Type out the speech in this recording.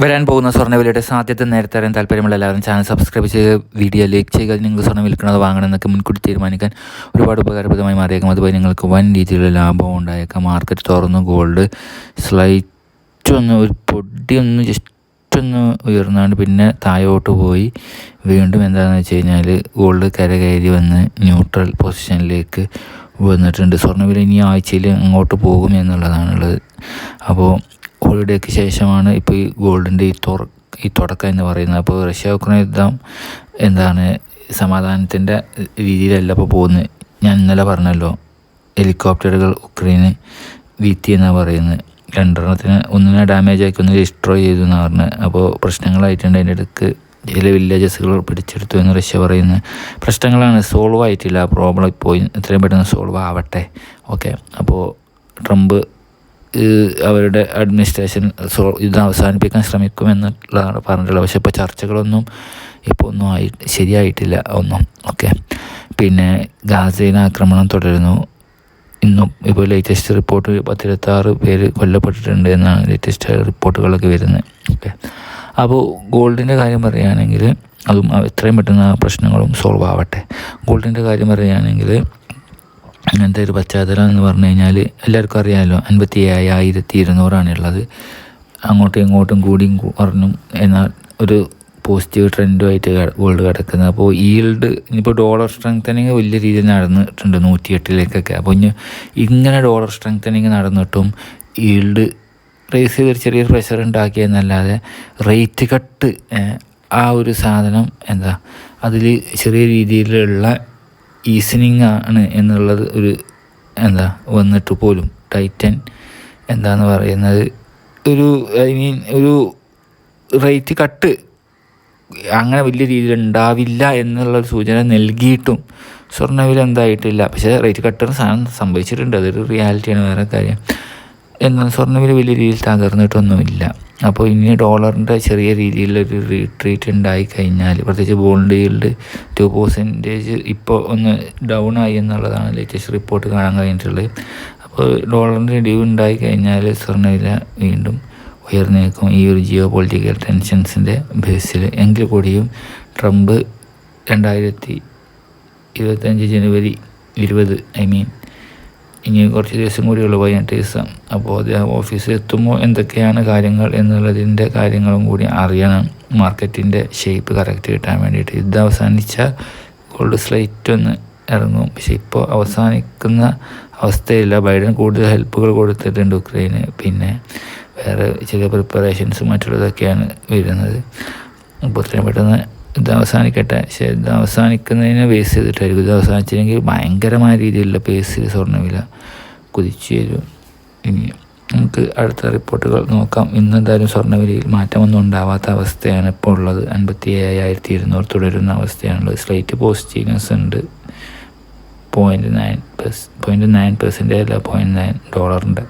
വരാൻ പോകുന്ന സ്വർണവിലയുടെ സാധ്യത നേരത്തെ അറിയാൻ താല്പര്യമുള്ള എല്ലാവരും ചാനൽ സബ്സ്ക്രൈബ് ചെയ്ത് വീഡിയോ ലൈക്ക് ചെയ്യുക. നിങ്ങൾ സ്വർണം വിൽക്കുന്നത് വാങ്ങണം എന്നൊക്കെ മുൻകൂട്ടി തീരുമാനിക്കാൻ ഒരുപാട് ഉപകാരപ്രദമായി മാറിയേക്കാം. അതുപോലെ നിങ്ങൾക്ക് വൻ രീതിയിലുള്ള ലാഭം ഉണ്ടായേക്കാം. മാർക്കറ്റ് തുറന്നു. ഗോൾഡ് സ്ലൈറ്റ് ഒന്ന് ഒരു പൊടി ഒന്ന് ജസ്റ്റ് ഒന്ന് ഉയർന്നാണ്ട് പിന്നെ താഴോട്ട് പോയി വീണ്ടും എന്താണെന്ന് വെച്ച് കഴിഞ്ഞാൽ ഗോൾഡ് കരകയറി വന്ന് ന്യൂട്രൽ പൊസിഷനിലേക്ക് വന്നിട്ടുണ്ട്. സ്വർണവില ഇനി ആഴ്ചയിൽ അങ്ങോട്ട് പോകും എന്നുള്ളതാണുള്ളത്. അപ്പോൾ ഹോളിഡേക്ക് ശേഷമാണ് ഇപ്പോൾ ഈ ഗോൾഡിന്റെ ഈ തുറ ഈ തുടക്കം എന്ന് പറയുന്നത്. അപ്പോൾ റഷ്യ ഉക്രൈൻ യുദ്ധം എന്താണ് സമാധാനത്തിന്റെ രീതിയിലല്ല ഇപ്പോൾ പോകുന്നത്. ഞാൻ ഇന്നലെ പറഞ്ഞല്ലോ ഹെലികോപ്റ്ററുകൾ ഉക്രൈന് വീത്തി എന്നാണ് പറയുന്നത്. രണ്ടെണ്ണത്തിന് ഒന്നിനെ ഡാമേജ് ആക്കി ഒന്ന് ഡിസ്ട്രോയ് ചെയ്തു എന്നാണ് പറഞ്ഞത്. അപ്പോൾ പ്രശ്നങ്ങളായിട്ടുണ്ട്. അതിന്റെ ഇടയ്ക്ക് ചില വില്ലേജസുകൾ പിടിച്ചെടുത്തു എന്ന് റഷ്യ പറയുന്നത്. പ്രശ്നങ്ങളാണ്. സോൾവ് ആയിട്ടില്ല. പ്രോബ്ലം ഇപ്പോൾ എത്രയും പെട്ടെന്ന് സോൾവ് ആവട്ടെ. ഓക്കെ അപ്പോൾ ട്രംപ് അവരുടെ അഡ്മിനിസ്ട്രേഷൻ സോ ഇത് അവസാനിപ്പിക്കാൻ ശ്രമിക്കുമെന്നുള്ളതാണ് പറഞ്ഞിട്ടുള്ളത്. പക്ഷേ ഇപ്പോൾ ചർച്ചകളൊന്നും ഇപ്പോൾ ഒന്നും ആയി ശരിയായിട്ടില്ല ഒന്നും. ഓക്കെ. പിന്നെ ഗാസയിൽ ആക്രമണം തുടരുന്നു. ഇന്നും ഇപ്പോൾ ലേറ്റസ്റ്റ് റിപ്പോർട്ട് പത്തിരുപത്താറ് പേര് കൊല്ലപ്പെട്ടിട്ടുണ്ട് എന്നാണ് ലേറ്റസ്റ്റ് റിപ്പോർട്ടുകളൊക്കെ വരുന്നത്. ഓക്കെ. അപ്പോൾ ഗോൾഡിന്റെ കാര്യം പറയുകയാണെങ്കിൽ അതും എത്രയും പെട്ടെന്ന് ആ പ്രശ്നങ്ങളും സോൾവ് ആവട്ടെ. ഗോൾഡിന്റെ കാര്യം പറയുകയാണെങ്കിൽ അങ്ങനത്തെ ഒരു പശ്ചാത്തലം എന്ന് പറഞ്ഞു കഴിഞ്ഞാൽ എല്ലാവർക്കും അറിയാമല്ലോ അൻപത്തി ഏഴായിരത്തി ഇരുന്നൂറാണ് ഉള്ളത്. അങ്ങോട്ടും ഇങ്ങോട്ടും കൂടിയും കുറഞ്ഞും എന്നാൽ ഒരു പോസിറ്റീവ് ട്രെൻഡുമായിട്ട് ഗോൾഡ് കിടക്കുന്നത്. അപ്പോൾ ഈൽഡ് ഇനിയിപ്പോൾ ഡോളർ സ്ട്രെങ്തനിങ് വലിയ രീതിയിൽ നടന്നിട്ടുണ്ട് നൂറ്റിയെട്ടിലേക്കൊക്കെ. അപ്പോൾ ഇനി ഇങ്ങനെ ഡോളർ സ്ട്രെങ്തനിങ് നടന്നിട്ടും ഈൽഡ് റേസ് ചെയ്തൊരു ചെറിയൊരു പ്രഷർ ഉണ്ടാക്കിയെന്നല്ലാതെ റേറ്റ് കട്ട് ആ ഒരു സാധനം എന്താ അതിൽ ചെറിയ രീതിയിലുള്ള ഈസനിങ് ആണ് എന്നുള്ളത് ഒരു എന്താ വന്നിട്ട് പോലും ടൈറ്റൻ എന്താന്ന് പറയുന്നത്. ഒരു ഐ മീൻ ഒരു റേറ്റ് കട്ട് അങ്ങനെ വലിയ രീതിയിൽ ഉണ്ടാവില്ല എന്നുള്ളൊരു സൂചന നൽകിയിട്ടും സ്വർണവില എന്തായിട്ടില്ല. പക്ഷേ റേറ്റ് കട്ടറിന് സാധനം സംഭവിച്ചിട്ടുണ്ട്. അതൊരു റിയാലിറ്റിയാണ് വേറെ കാര്യം. എന്നാൽ സ്വർണവില വലിയ രീതിയിൽ തകർന്നിട്ടൊന്നുമില്ല. അപ്പോൾ ഇനി ഡോളറിന്റെ ചെറിയ രീതിയിലൊരു റീട്രീറ്റ് ഉണ്ടായി കഴിഞ്ഞാൽ പ്രത്യേകിച്ച് ബോണ്ട് ഈൽഡ് ടു പെർസെന്റേജ് ഇപ്പോൾ ഒന്ന് ഡൗൺ ആയി എന്നുള്ളതാണ് ലേറ്റസ്റ്റ് റിപ്പോർട്ട് കാണാൻ കഴിഞ്ഞിട്ടുള്ളത്. അപ്പോൾ ഡോളറിന്റെ ഇടിവ് ഉണ്ടായി കഴിഞ്ഞാൽ സ്വർണവില വീണ്ടും ഉയർന്നേക്കും. ഈ ഒരു ജിയോ പൊളിറ്റിക്കൽ ടെൻഷൻസിന്റെ ബേസിൽ എങ്കിൽ കൂടിയും ട്രംപ് രണ്ടായിരത്തി ഇരുപത്തഞ്ച് ജനുവരി ഇരുപത് ഐ മീൻ ഇനി കുറച്ച് ദിവസം കൂടിയുള്ളൂ പതിനെട്ട് ദിവസം. അപ്പോൾ അദ്ദേഹം ഓഫീസിൽ എത്തുമ്പോൾ എന്തൊക്കെയാണ് കാര്യങ്ങൾ എന്നുള്ളതിന്റെ കാര്യങ്ങളും കൂടി അറിയണം. മാർക്കറ്റിന്റെ ഷേപ്പ് കറക്റ്റ് കിട്ടാൻ വേണ്ടിയിട്ട്. ഇത് അവസാനിച്ച ഗോൾഡ് സ്ലൈറ്റ് ഒന്ന് ഇറങ്ങും. പക്ഷെ ഇപ്പോൾ അവസാനിക്കുന്ന അവസ്ഥയില്ല. ബൈഡൻ കൂടുതൽ ഹെൽപ്പുകൾ കൊടുത്തിട്ടുണ്ട് ഉക്രൈന് പിന്നെ വേറെ ചില പ്രിപ്പറേഷൻസും മറ്റുള്ളതൊക്കെയാണ് വരുന്നത്. അപ്പോൾ ഇത്രയും പെട്ടെന്ന് ഇത് അവസാനിക്കട്ടെ ഇത് അവസാനിക്കുന്നതിനെ ബേസ് ചെയ്തിട്ടായിരിക്കും. ഇത് അവസാനിച്ചില്ലെങ്കിൽ ഭയങ്കരമായ രീതിയിലുള്ള ബേസിൽ സ്വർണവില കുതിച്ചു തരും ഇനി നമുക്ക് അടുത്ത റിപ്പോർട്ടുകൾ നോക്കാം. ഇന്ന് എന്തായാലും സ്വർണവിലയിൽ മാറ്റമൊന്നും ഉണ്ടാവാത്ത അവസ്ഥയാണ് ഇപ്പോൾ ഉള്ളത്. അൻപത്തി ഏഴായിരത്തി ഇരുന്നൂറ് തുടരുന്ന അവസ്ഥയാണുള്ളത്. സ്ലൈറ്റ് പോസിറ്റീവ്നെസ് ഉണ്ട് പോയിന്റ് നയൻ പെർസ് പോയിന്റ് നയൻ പെർസെന്റേജ് അല്ല പോയിന്റ് നയൻ ഡോളറിന്റെ